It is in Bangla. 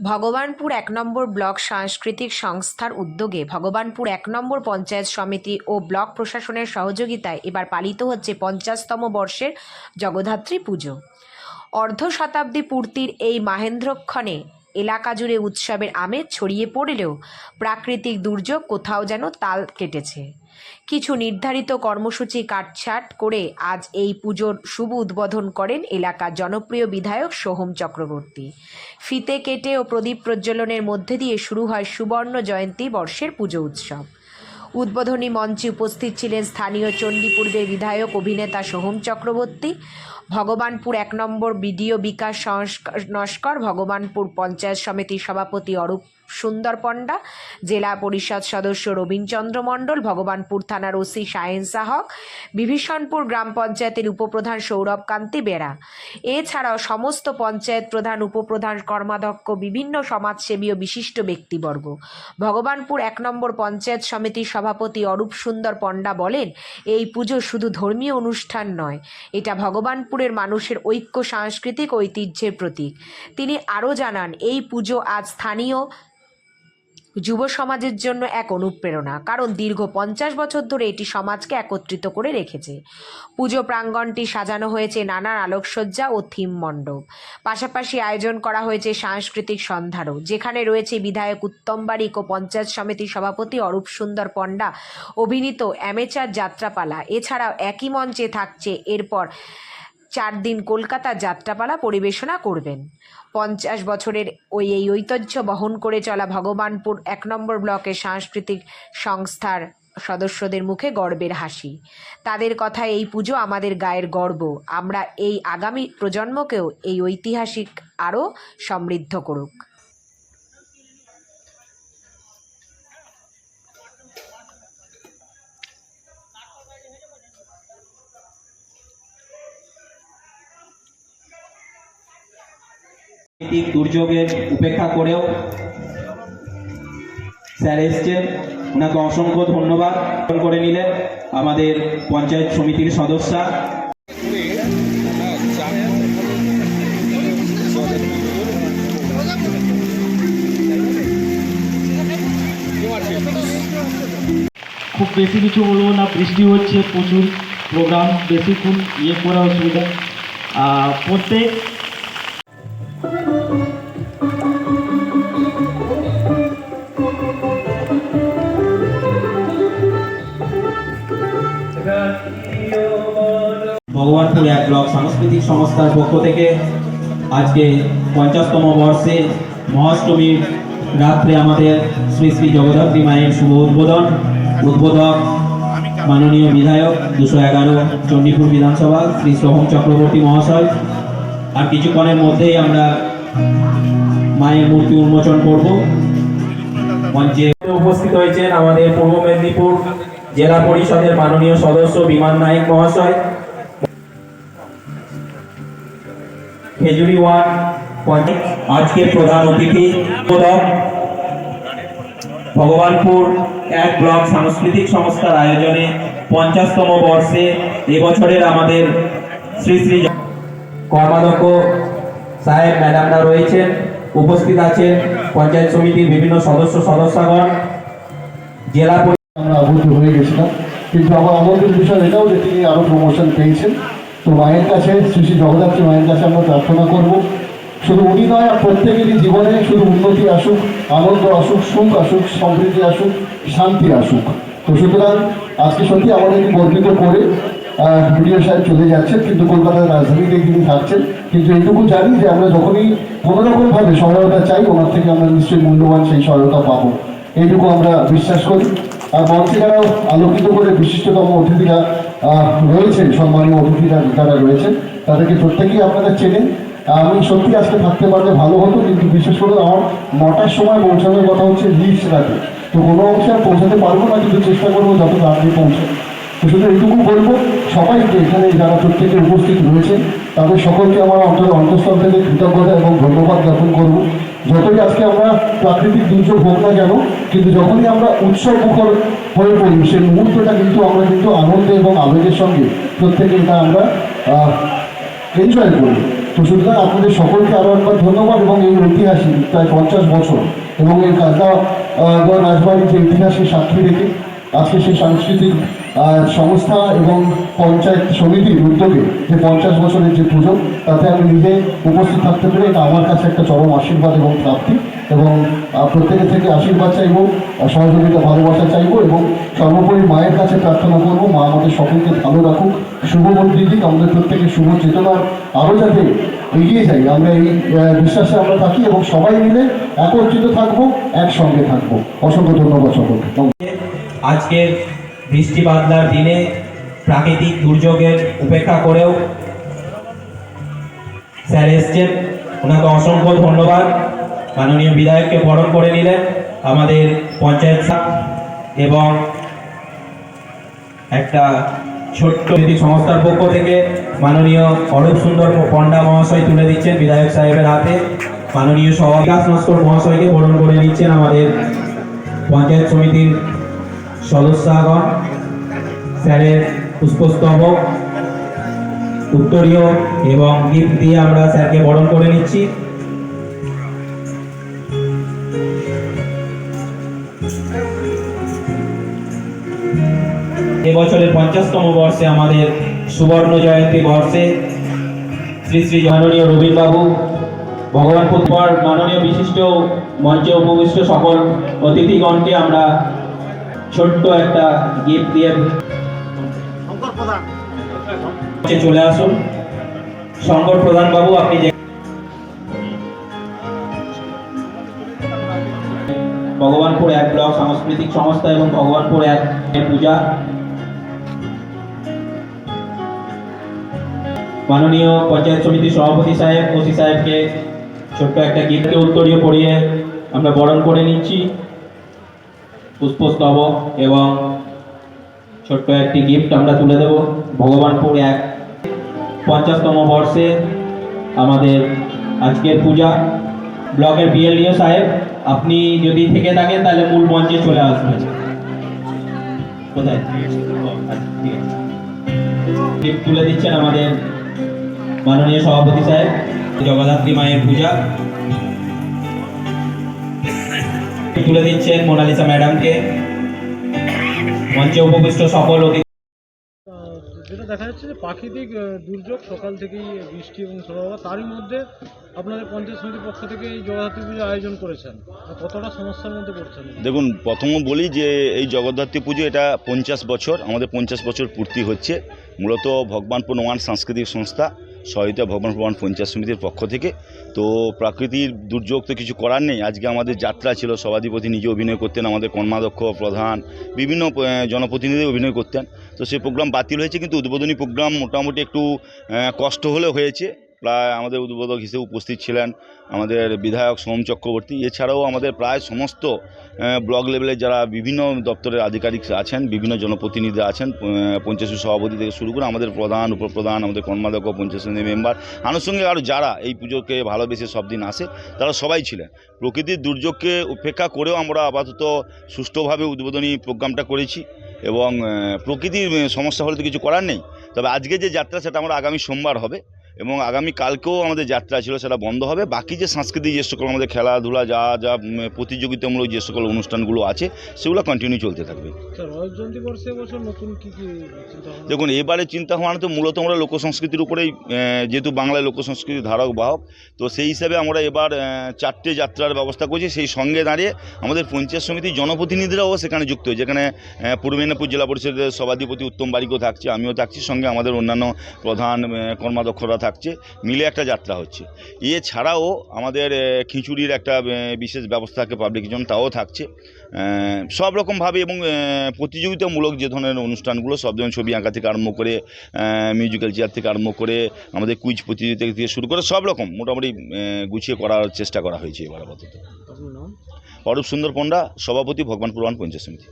ভগবানপুর এক নম্বর ব্লক সাংস্কৃতিক সংস্থার উদ্যোগে ভগবানপুর এক নম্বর পঞ্চায়েত সমিতি ও ব্লক প্রশাসনের সহযোগিতায় এবার পালিত হচ্ছে পঞ্চাশতম বর্ষের জগদ্ধাত্রী পুজো। অর্ধ শতাব্দী পূর্তির এই মাহেন্দ্রক্ষণে এলাকা জুড়ে উৎসবের আমেজ ছড়িয়ে পড়লেও প্রাকৃতিক দুর্যোগ কোথাও যেন তাল কেটেছে। কিছু নির্ধারিত কর্মসূচি কাটছাট করে আজ এই পুজোর শুভ উদ্বোধন করেন এলাকার জনপ্রিয় বিধায়ক সোহম চক্রবর্তী। ফিতে কেটে ও প্রদীপ প্রজ্বলনের মধ্যে দিয়ে শুরু হয় সুবর্ণ জয়ন্তী বর্ষের পুজো উৎসব। উদ্বোধনী মঞ্চে উপস্থিত ছিলেন স্থানীয় চণ্ডীপূর্বের বিধায়ক অভিনেতা সোহম চক্রবর্তী, ভগবানপুর এক নম্বর বিডিও বিকাশ সংস্কার নস্কর, ভগবানপুর পঞ্চায়েত সমিতির সভাপতি অরূপ সুন্দর পণ্ডা জেলা পরিষদ সদস্য রবীনচন্দ্র মণ্ডল, ভগবানপুর থানার ওসি শাহেনসা হক বিভীষণপুর গ্রাম পঞ্চায়েতের উপপ্রধান সৌরভ কান্তি বেরা। এছাড়াও সমস্ত পঞ্চায়েত প্রধান, উপপ্রধান কর্মাধ্যক্ষ, বিভিন্ন সমাজসেবী ও বিশিষ্ট ব্যক্তিবর্গ। ভগবানপুর এক নম্বর পঞ্চায়েত সমিতির সভাপতি অরূপ সুন্দর পণ্ডা বলেন, এই পুজো শুধু ধর্মীয় অনুষ্ঠান নয়, এটা ভগবানপুরের মানুষের ঐক্য, সাংস্কৃতিক ঐতিহ্যের প্রতীক। তিনি আরও জানান, এই পুজো আজ স্থানীয় যুব সমাজের জন্য এক অনুপ্রেরণা, কারণ দীর্ঘ পঞ্চাশ বছর ধরে এটি সমাজকে একত্রিত করে রেখেছে। পুজো প্রাঙ্গণটি সাজানো হয়েছে নানান আলোকসজ্জা ও থিম মণ্ডপ। পাশাপাশি আয়োজন করা হয়েছে সাংস্কৃতিক সন্ধ্যারও, যেখানে রয়েছে বিধায়ক উত্তম বারিক ও পঞ্চায়েত সমিতির সভাপতি অরূপ সুন্দর পণ্ডা, অভিনীত অ্যামেচার যাত্রাপালা। এছাড়াও একই মঞ্চে থাকছে এরপর চার দিন কলকাতা যাত্রাপালা পরিবেশনা করবেন। পঞ্চাশ বছরের ওই এই ঐতিহ্য বহন করে চলা ভগবানপুর এক নম্বর ব্লকের সাংস্কৃতিক সংস্থার সদস্যদের মুখে গর্বের হাসি। তাদের কথা এই পুজো আমাদের গায়ের গর্ব। আমরা এই আগামী প্রজন্মকেও এই ঐতিহাসিক আরও সমৃদ্ধ করুক। প্রাকৃতিক দুর্যোগের উপেক্ষা করেও স্যার এসছেন। ওনাকে অসংখ্য ধন্যবাদ। করে নিলেন আমাদের পঞ্চায়েত সমিতির সদস্যা। খুব বেশি কিছু বলব না, বৃষ্টি হচ্ছে প্রচুর, প্রোগ্রাম বেশিক্ষণ ইয়ে করা অসুবিধা। প্রত্যেক এক ব্লক সাংস্কৃতিক সংস্থার পক্ষ থেকে আজকে পঞ্চাশতম বর্ষে মহাষ্টমীর রাত্রে আমাদের শ্রী শ্রী জগদ্ধাত্রী মায়ের শুভ উদ্বোধন। উদ্বোধক মাননীয় বিধায়ক দুশো এগারো চণ্ডীপুর বিধানসভা শ্রী সোহম চক্রবর্তী মহাশয়। আর কিছুক্ষণের মধ্যেই আমরা মায়ের মূর্তি উন্মোচন করব। মঞ্চে উপস্থিত হয়েছেন আমাদের পূর্ব মেদিনীপুর জেলা পরিষদের মাননীয় সদস্য বিমান নায়ক মহাশয়। খেজুরি ওয়ার্ড আজকের প্রধান অতিথি ভগবানপুর এক ব্লক সাংস্কৃতিক সংস্থার আয়োজনে পঞ্চাশতম বর্ষে এবছরের আমাদের শ্রী শ্রী কর্মাধ্যক্ষ সাহেব, ম্যাডামরা রয়েছেন, উপস্থিত আছেন পঞ্চায়েত সমিতির বিভিন্ন সদস্য, সদস্যগণ। জেলা আমরা আবদ্ধ হয়ে গেছিলাম। কিন্তু আমার বিষয় এটাও যে তিনি আরও প্রমোশন পেয়েছেন। তো মায়ের কাছে, শ্রী শ্রী জগদ্ধাত্রী মায়ের কাছে আমরা প্রার্থনা করব। শুধু উনি নয় প্রত্যেকেরই জীবনে শুধু উন্নতি আসুক, আনন্দ আসুক, সুখ আসুক, সমৃদ্ধি আসুক, শান্তি আসুক। তো সুতরাং আজকে সত্যি আমাদেরকে গর্বিত করে ভিডিও সাহেব চলে যাচ্ছেন, কিন্তু কলকাতার রাজধানীতে তিনি থাকছেন। কিন্তু এইটুকু জানি যে আমরা যখনই কোনো রকমভাবে সহায়তা চাই, ওনার থেকে আমরা নিশ্চয়ই মূল্যবান সেই সহায়তা পাবো। এইটুকু আমরা বিশ্বাস করি। আর মঞ্চে আলোকিত করে বিশিষ্টতম অতিথিরা রয়েছেন সম্মানীয় অতিথিরা, যারা রয়েছেন, তাদেরকে প্রত্যেকেই আপনারা চেনেন। আমি সত্যি আজকে থাকতে পারলে ভালো হতো, কিন্তু বিশেষ করে আমার নটার সময় পৌঁছানোর কথা হচ্ছে লিস্ট রাতে। তো কোনো অংশে আর পৌঁছাতে পারব না, কিন্তু চেষ্টা করব যত তাড়াতাড়ি পৌঁছানো তো শুধু এইটুকু বলব সবাইকে এখানে যারা প্রত্যেকে উপস্থিত রয়েছে তাদের সকলকে আমার অন্তর অন্তঃস্থল থেকে কৃতজ্ঞতা এবং ধন্যবাদ জ্ঞাপন করব। যতই আজকে আমরা প্রাকৃতিক দুর্যোগ হোক না কেন, কিন্তু যখনই আমরা উৎসব মুখর হয়ে পড়ি, সেই মুহূর্তটা কিন্তু আমরা কিন্তু আনন্দ এবং আবেগের সঙ্গে প্রত্যেকে এটা আমরা এনজয় করি। তো সুতরাং আপনাদের সকলকে আরও একবার ধন্যবাদ এবং এই ঐতিহাসিক প্রায় পঞ্চাশ বছর এবং এই কাজটা রাজবাড়ির যে ইতিহাসের সাক্ষী রেখে আজকে সেই সাংস্কৃতিক সংস্থা এবং পঞ্চায়েত সমিতির উদ্যোগে যে পঞ্চাশ বছরের যে পুজো, তাতে আমি নিজে উপস্থিত থাকতে পেরে এটা আমার কাছে একটা চরম আশীর্বাদ এবং প্রাপ্তি এবং প্রত্যেকের থেকে আশীর্বাদ চাইব সহযোগিতা, ভালোবাসা চাইব এবং সর্বোপরি মায়ের কাছে প্রার্থনা করব, মা আমাদের সকলকে ভালো রাখুক, শুভ বুদ্ধি দিক, আমাদের প্রত্যেকের শুভ চেতনার আরও যাতে এগিয়ে যাই আমরা এই বিশ্বাসে আমরা থাকি এবং সবাই মিলে একত্রিত থাকব, একসঙ্গে থাকব। অসংখ্য ধন্যবাদ সকলকে। আজকের বৃষ্টি বাদলার দিনে প্রাকৃতিক দুর্যোগের উপেক্ষা করেও স্যার এসছেন। ওনাকে অসংখ্য ধন্যবাদ। মাননীয় বিধায়ককে বরণ করে নিলেন আমাদের পঞ্চায়েত এবং একটা ছোট্ট সংস্থার পক্ষ থেকে মাননীয় অরূপ সুন্দর পণ্ডা মহাশয় তুলে দিচ্ছেন বিধায়ক সাহেবের হাতে। মাননীয় সহ বিকাশ নস্কর মহাশয়কে বরণ করে নিচ্ছেন আমাদের পঞ্চায়েত সমিতির সদস্যগণ, স্যারের পুষ্পস্তবক, উত্তরীয় এবং গিফট দিয়ে আমরা স্যারকে বরণ করে নিচ্ছি। এবছরের পঞ্চাশতম বর্ষে আমাদের সুবর্ণ জয়ন্তী বর্ষে শ্রী শ্রী মাননীয় রবীন্দ্রবাবু, ভগবানপুর পর মাননীয় বিশিষ্ট মঞ্চে উপবিষ্ট সকল অতিথিগণকে আমরা ছোট্ট একটা গিফট দিয়ে চলে আসুন। শঙ্কর প্রধান বাবু আপনি ভগবানপুর এক ব্লক সাংস্কৃতিক সংস্থা এবং ভগবানপুর এক পূজা। মাননীয় পঞ্চায়েত সমিতির সভাপতি সাহেব ওসি সাহেবকে ছোট্ট একটা গিফটকে উত্তরীয় পড়িয়ে আমরা বরণ করে নিচ্ছি। পুষ্পস্তবক এবং ছোট্ট একটি গিফট আমরা তুলে দেব। ভগবানপুর এক পঞ্চাশতম বর্ষে আমাদের আজকের পূজা। ব্লকের বিএলডিও সাহেব, আপনি যদি থেকে থাকেন তাহলে মূল মঞ্চে চলে আসবেন। কোথায়? আচ্ছা। গিফট তুলে দিচ্ছেন আমাদের মাননীয় সভাপতি সাহেব, জগদ্ধাত্রী মায়ের পূজা। তুলে দিচ্ছেন মোনালিসা ম্যাডামকে। মঞ্চে উপবিষ্ট সকল অতিথি যেটা দেখা যাচ্ছে যে প্রাকৃতিক দুর্যোগ সকাল থেকেই বৃষ্টি এবং ঝড় তারই মধ্যে আপনাদের পঞ্চায়েত সমিতির পক্ষ থেকে এই জগদ্ধাত্রী পুজো আয়োজন করেছেন। কতটা সমস্যার মধ্যে পড়ছেন? দেখুন প্রথম বলি যে এই জগদ্ধাত্রী পুজো এটা পঞ্চাশ বছর আমাদের পঞ্চাশ বছর পূর্তি হচ্ছে। মূলত ভগবানপুর ওয়ান সাংস্কৃতিক সংস্থা সহায়তা ভবন প্রমাণ পঞ্চায়েত সমিতির পক্ষ থেকে। তো প্রাকৃতির দুর্যোগ তো কিছু করার নেই। আজকে আমাদের যাত্রা ছিল, সভাধিপতি নিজে অভিনয় করতেন, আমাদের কর্মাধ্যক্ষ প্রধান, বিভিন্ন জনপ্রতিনিধি অভিনয় করতেন। তো সেই প্রোগ্রাম বাতিল হয়েছে, কিন্তু উদ্বোধনী প্রোগ্রাম মোটামুটি একটু কষ্ট হলেও হয়েছে। প্রায় আমাদের উদ্বোধক হিসেবে উপস্থিত ছিলেন আমাদের বিধায়ক সোম চক্রবর্তী। এছাড়াও আমাদের প্রায় সমস্ত ব্লক লেভেলে যারা বিভিন্ন দপ্তরের আধিকারিক আছেন, বিভিন্ন জনপ্রতিনিধি আছেন পঞ্চায়েত সভাপতি থেকে শুরু করে আমাদের প্রধান, উপপ্রধান, আমাদের কর্মাধ্যক্ষ, পঞ্চায়েত মেম্বার, আনুষঙ্গিক আরও যারা এই পুজোকে ভালোবেসে সব দিন আসে, তারা সবাই ছিলেন। প্রকৃতির দুর্যোগকে উপেক্ষা করেও আমরা আপাতত সুষ্ঠুভাবে উদ্বোধনী প্রোগ্রামটা করেছি এবং প্রকৃতির সমস্যা হলে তো কিছু করার নেই। তবে আজকে যে যাত্রা, সেটা আমরা আগামী সোমবার হবে। এবং আগামী কালকেও আমাদের যাত্রা ছিল সেটা বন্ধ হবে। বাকি যে সাংস্কৃতিক যে সকল আমাদের খেলাধুলা যা যা প্রতিযোগিতামূলক যে সকল অনুষ্ঠানগুলো আছে সেগুলো কন্টিনিউ চলতে থাকবে। ভাবনা? দেখুন এবারে চিন্তা ভাবনা তো মূলত আমরা লোক সংস্কৃতির উপরেই যেহেতু বাংলায় লোক সংস্কৃতির ধারক বাহক তো সেই হিসাবে আমরা এবার চারটে যাত্রার ব্যবস্থা করছি। সেই সঙ্গে দাঁড়িয়ে আমাদের পঞ্চায়েত সমিতির জনপ্রতিনিধিরাও সেখানে যুক্ত হয়েছে। যেখানে পূর্ব মেদিনীপুর জেলা পরিষদের সভাধিপতি উত্তম বারিকও থাকছে আমিও থাকছি। সঙ্গে আমাদের অন্যান্য প্রধান কর্মাধ্যক্ষরা থাকছে মিলে একটা যাত্রা হচ্ছে। এছাড়াও আমাদের খিচুড়ির একটা বিশেষ ব্যবস্থা থাকে পাবলিক জন তাও থাকছে। সব রকমভাবে এবং প্রতিযোগিতামূলক যে ধরনের অনুষ্ঠানগুলো সব ধরনের ছবি আঁকা থেকে আরম্ভ করে মিউজিক্যাল চেয়ার থেকে আরম্ভ করে আমাদের কুইজ প্রতিযোগিতা থেকে শুরু করে সব রকম মোটামুটি গুছিয়ে করার চেষ্টা করা হয়েছে এবার আপাতত। অরূপ সুন্দর পণ্ডা সভাপতি ভগবানপুর ওয়ান পঞ্চায়েত সমিতি।